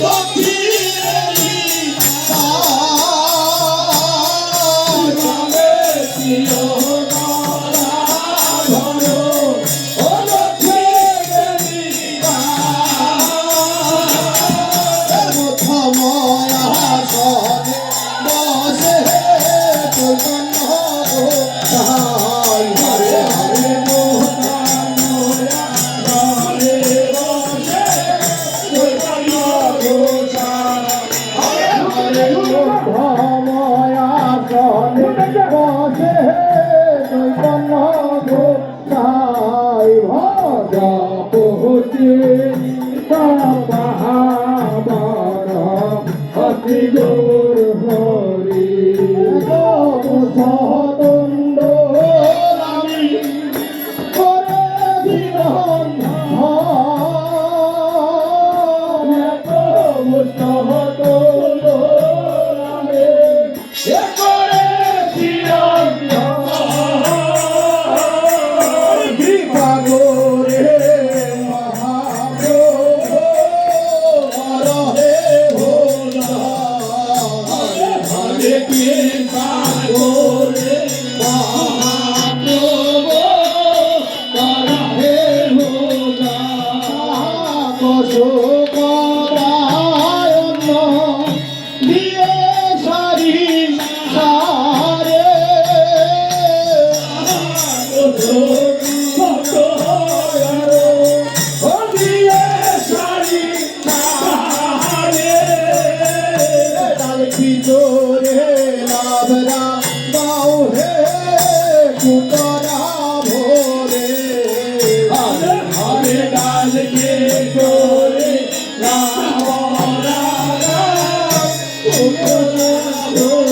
Bak জগতে চৈতন্য গোসাই ভজা পহতি মহাবার অতি গৌর হরি সহদণ্ড নামি করে জীবন সহদ Oh,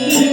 Amen.